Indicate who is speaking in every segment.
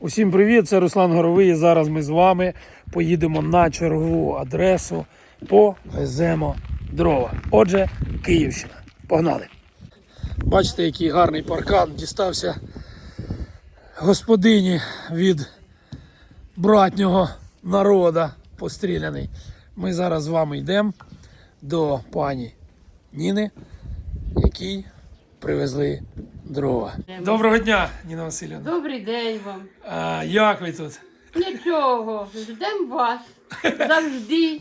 Speaker 1: Усім привіт! Це Руслан Горовий. Зараз ми з вами поїдемо на чергову адресу, повеземо дрова. Отже, Київщина. Погнали! Бачите, який гарний паркан дістався господині від братнього народа постріляний. Ми зараз з вами йдемо до пані Ніни, якій привезли дрова. Доброго дня, Ніна Васильівна.
Speaker 2: Добрий день вам.
Speaker 1: А, як ви тут?
Speaker 2: Нічого, ждемо вас завжди.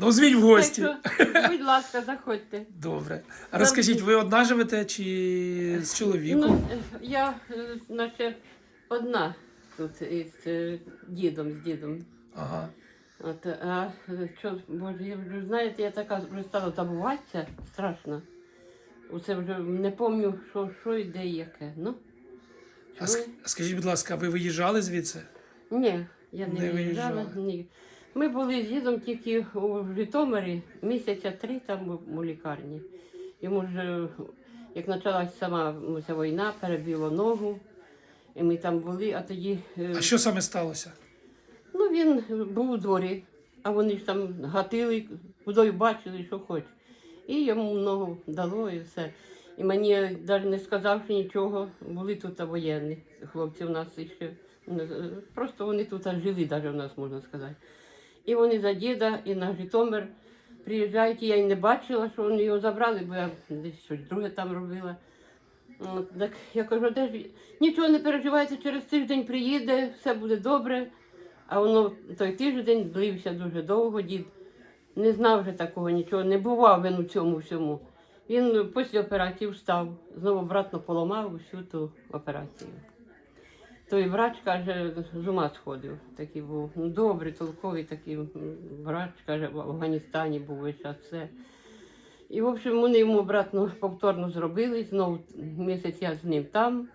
Speaker 1: Ну, звіть в гості.
Speaker 2: Так що, будь ласка, заходьте.
Speaker 1: Добре. А розкажіть, ви одна живете чи з чоловіком?
Speaker 2: Ну, я, наче, одна тут із е, дідом, з дідом.
Speaker 1: Ага.
Speaker 2: От, а що, боже, я вже, знаєте, я така вже стала забуватися, страшно. Оце вже не пам'ятаю, що, що і де і яке. Ну,
Speaker 1: А ск- скажіть, будь ласка, ви виїжджали звідси?
Speaker 2: Ні, я не,
Speaker 1: Не
Speaker 2: виїжджала. Ні. Ми були з дідом тільки у Житомирі місяця три там у- у лікарні. Йому ж, як почалась сама ця війна, перебило ногу. І ми там були, а тоді е,
Speaker 1: А що саме сталося?
Speaker 2: ну, він був у дворі, а вони ж там гатили, кудою бачили, що хоч. І йому ногу дало і все. І мені навіть не сказавши нічого, були тут воєнні хлопці у нас ще. Просто вони тут жили, навіть у нас можна сказати. І вони за діда і на Житомир приїжджають, і я й не бачила, що вони його забрали, бо я десь щось друге там робила. От, так я кажу, де ж нічого не переживайте, через тиждень приїде, все буде добре. А воно той тиждень длився дуже довго, дід не знав вже такого нічого, не бував він у цьому всьому. Він після операції встав, знову обратно поламав усю ту операцію. Той врач каже, з ума сходив. Такий був ну, добрий, толковий такий врач, каже, в Афганістані був весь час все. І, в общем, вони йому обратно повторно зробили, знову місяць я з ним там.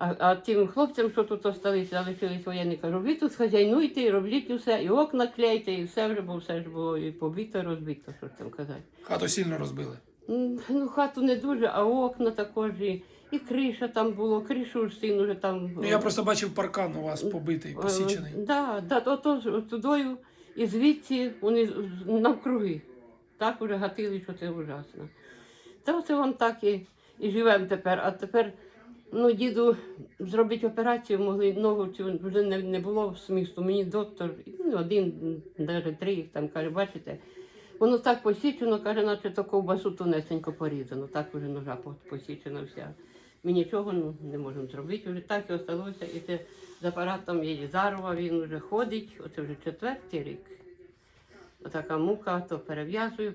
Speaker 2: А, а тим хлопцям, що тут осталися, залишились воєнні, кажу, ви тут хазяйнуйте, робліть усе, і окна клейте, і все вже, бо все ж було і побито, розбито, що ж там казати.
Speaker 1: Хату сильно розбили.
Speaker 2: Ну, хату не дуже, а окна також, і, і криша там було, кришу ж син уже там.
Speaker 1: Ну я просто бачив паркан у вас побитий, посічений.
Speaker 2: Так, да, да, то, то, ж тудою і звідси вони навкруги. Так уже гатили, що це ужасно. Та оце вам так і, і живемо тепер. А тепер ну, діду зробити операцію могли ногу цю вже не, не було смісту. Мені доктор, ну, один, навіть три їх там каже, бачите, воно так посічено, каже, наче то ковбасу тонесенько порізано, так уже ножа посічена вся. Ми нічого ну, не можемо зробити, вже так і осталося. І це з апаратом Єлізарова він вже ходить, оце вже четвертий рік. Отака мука, то перев'язую,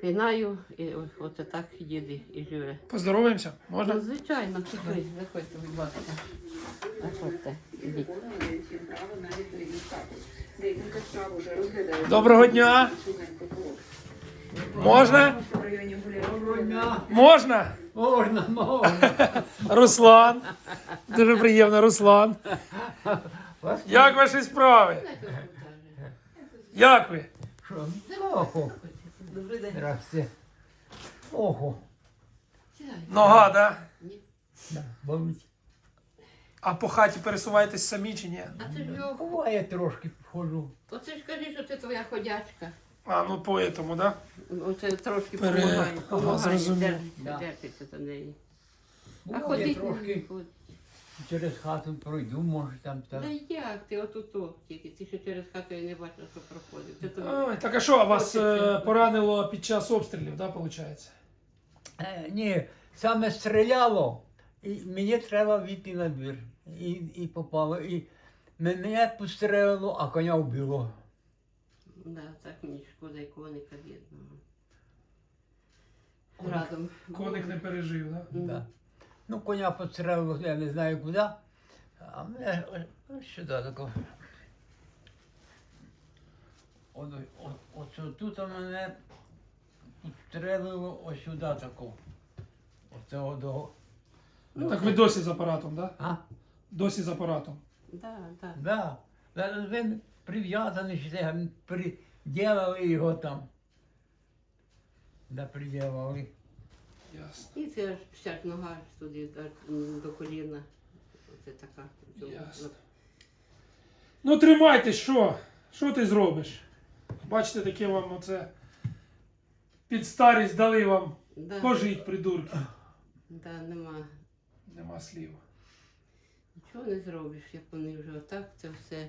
Speaker 2: перепинаю, і о- оце так їде і живе.
Speaker 1: Поздороваємося? Можна?
Speaker 2: Ну, звичайно, заходьте, заходьте, будь ласка. Заходьте, ідіть.
Speaker 1: Доброго дня! Можна? Можна?
Speaker 3: Можна, можна.
Speaker 1: Руслан. Дуже приємно, Руслан. Як ваші справи? Як ви?
Speaker 3: що? Охо. Здрасте. Охо.
Speaker 1: Нога, да?
Speaker 3: Да, болить.
Speaker 1: А по хаті пересуваєтесь самі чи ні?
Speaker 2: А це ж його.
Speaker 3: Буває трошки ходжу.
Speaker 2: Оце ж кажи, що це твоя ходячка.
Speaker 1: А, ну по этому, да?
Speaker 2: Оце трошки
Speaker 1: Пере-
Speaker 2: допомагає.
Speaker 1: Ага,
Speaker 2: Помагає,
Speaker 1: зрозумів.
Speaker 2: держиться,
Speaker 3: Да.
Speaker 2: держиться за неї. А
Speaker 3: Буває
Speaker 2: ходить
Speaker 3: трошки
Speaker 2: не
Speaker 3: через хату пройду, може там
Speaker 2: Та як ти отут тільки, ти ще через хату і не бачила, що проходив. Це тобі.
Speaker 1: Ой, так а що, а вас е, поранило під час обстрілів, да, виходить?
Speaker 3: Е, ні, саме стріляло, і мені треба війти на двір. І, і попало. І мене пострілило, а коня вбило.
Speaker 2: Да, так мені шкода і коника бідного.
Speaker 1: Коник-
Speaker 2: Разом.
Speaker 1: Коник не пережив, да?
Speaker 3: Да. Ну, коня пострелило, я не знаю куди. А мене сюди тако. От, от, от тут мене пострелило ось сюди тако. Оце до.
Speaker 2: Ну,
Speaker 1: Так ви досі з апаратом, да?
Speaker 3: А?
Speaker 1: Досі з апаратом.
Speaker 2: Да, да.
Speaker 3: Да. Він прив'язаний приділили його там. Да, приділили.
Speaker 1: Ясно.
Speaker 2: І це ж вся нога туди аж, до коліна. Оце така.
Speaker 1: Ясно. Ну тримайте, що? Що ти зробиш? Бачите, таке вам оце під старість дали вам
Speaker 2: Да,
Speaker 1: пожить, придурки.
Speaker 2: да, нема.
Speaker 1: Нема слів.
Speaker 2: Нічого не зробиш, як вони вже отак, це все.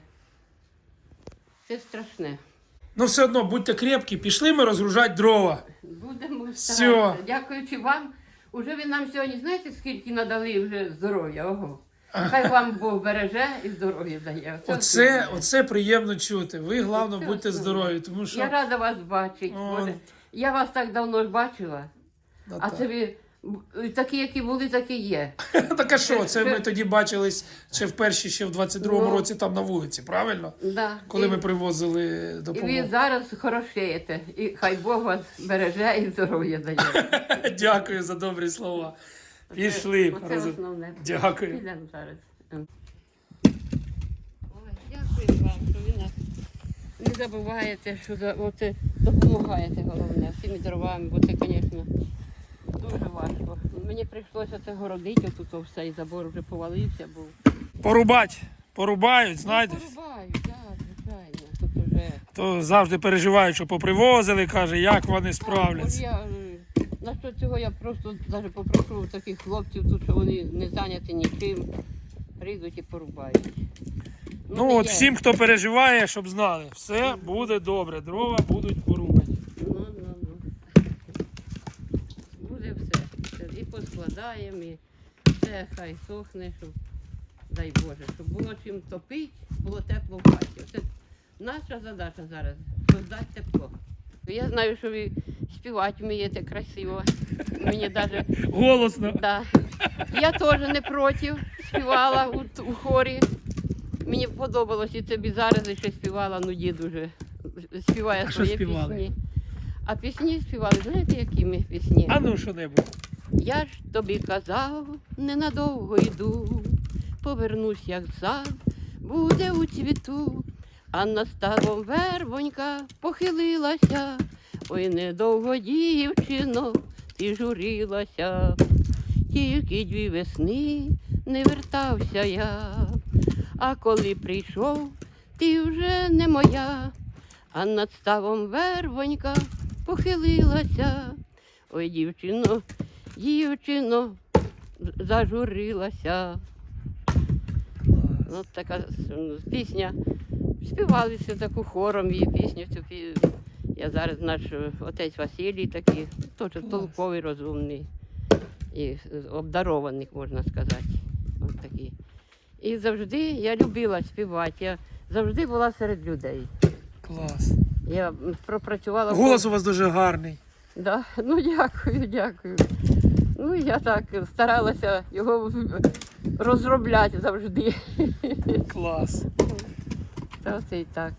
Speaker 2: Це страшне.
Speaker 1: Ну все одно будьте крепкі, пішли ми розгружати дрова.
Speaker 2: Будемо старатися. Дякуючи вам. Уже ви нам сьогодні знаєте, скільки надали вже здоров'я. Ого. Хай вам Бог береже і здоров'я дає.
Speaker 1: Оце,
Speaker 2: основне.
Speaker 1: оце приємно чути. Ви головне
Speaker 2: Оце
Speaker 1: будьте здорові, тому що
Speaker 2: Я рада вас бачити.
Speaker 1: О,
Speaker 2: Боже. Я вас так давно ж бачила,
Speaker 1: Ну,
Speaker 2: а
Speaker 1: так.
Speaker 2: це ви такі, які були, такі є.
Speaker 1: так а що? Це ми тоді бачились ще в першій, ще в 22-му
Speaker 2: Ну.
Speaker 1: році там на вулиці, правильно?
Speaker 2: Да.
Speaker 1: Коли
Speaker 2: і,
Speaker 1: ми привозили
Speaker 2: і ви зараз хорошеєте. І хай Бог вас береже і здоров'я дає.
Speaker 1: Дякую за добрі слова. Пішли.
Speaker 2: Оце
Speaker 1: роз-
Speaker 2: основне.
Speaker 1: Дякую.
Speaker 2: Підемо зараз. Ой, дякую вам, що ви нас не забуваєте, що за- оце допомагаєте головне всіми дровами, бо це, звісно, важко. Мені прийшлося це городити, тут все, і забор вже повалився був.
Speaker 1: Порубать. Порубають, знаєте.
Speaker 2: Порубаю, так, звичайно. Тут вже.
Speaker 1: То завжди переживають, що попривозили, каже, як вони справляться.
Speaker 2: Я, е, на що цього я просто навіть попрошу таких хлопців тут, що вони не зайняті нічим, прийдуть і порубають.
Speaker 1: Ну
Speaker 2: не
Speaker 1: от
Speaker 2: є.
Speaker 1: всім, хто переживає, щоб знали, все буде добре, дрова будуть порубані.
Speaker 2: Ну, ну, ну. Буде все. Все. І поскладаємо, і все хай сохне, щоб, дай Боже, щоб було чим топити, було тепло в хаті. Це наша задача зараз создати тепло. Я знаю, що ви співати вмієте красиво. Мені навіть
Speaker 1: Голосно.
Speaker 2: Да. Я теж не проти співала у, у хорі. Мені подобалось і тобі зараз і ще співала, ну дід уже співає
Speaker 1: А
Speaker 2: свої пісні. А пісні співали, знаєте, які ми пісні?
Speaker 1: А ну що-небудь.
Speaker 2: Я ж тобі казав, ненадовго йду, повернусь, як зад, буде у цвіту, а на старом вербонька похилилася. Ой, недовго, дівчино, ти журилася, тільки дві весни не вертався я. А коли прийшов, ти вже не моя, а над ставом вербонька похилилася. Ой, дівчино, дівчино, зажурилася. Ну, така пісня. Співалися таку хором її пісню. Цю пі- Я зараз наш отець Василій такий, теж толковий, розумний і обдарований, можна сказати. От такий. І завжди я любила співати. Я завжди була серед людей.
Speaker 1: Клас.
Speaker 2: Я пропрацювала.
Speaker 1: Голос у вас дуже гарний.
Speaker 2: Да, ну дякую, дякую. Ну я так старалася його розробляти завжди.
Speaker 1: Клас.
Speaker 2: Та оце і так.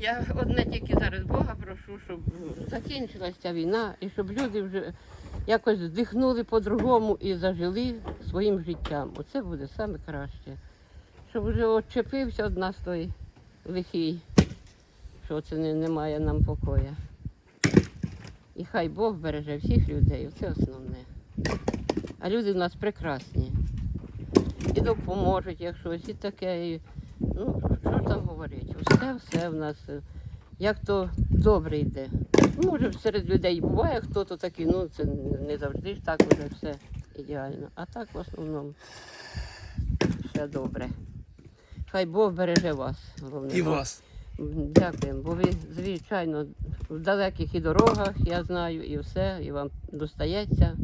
Speaker 2: Я одне тільки зараз Бога прошу, щоб закінчилася ця війна і щоб люди вже якось вдихнули по-другому і зажили своїм життям. Оце буде саме краще. Щоб вже відчепився від нас той лихий, що це не, немає нам покоя. І хай Бог береже всіх людей, це основне. А люди в нас прекрасні. І допоможуть, як щось, і таке. І, ну, що ж там говорити? Все, все в нас, е, як то добре йде. Може, серед людей буває хто-то такий, ну це не завжди ж так уже все ідеально. А так в основному все добре. Хай Бог береже вас, головне.
Speaker 1: І вас.
Speaker 2: Дякуємо, бо ви, звичайно, в далеких і дорогах, я знаю, і все, і вам достається.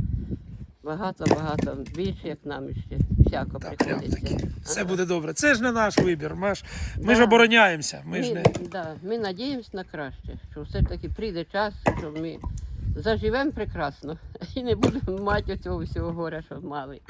Speaker 2: Багато-багато більше, як нам ще всяко
Speaker 1: Так,
Speaker 2: приходиться.
Speaker 1: Все буде добре. Це ж не наш вибір. Ми ж, ми ж обороняємося. Ми ж не.
Speaker 2: да, ми надіємося на краще, що все ж таки прийде час, що ми заживемо прекрасно і не будемо мати цього всього горя, що мали.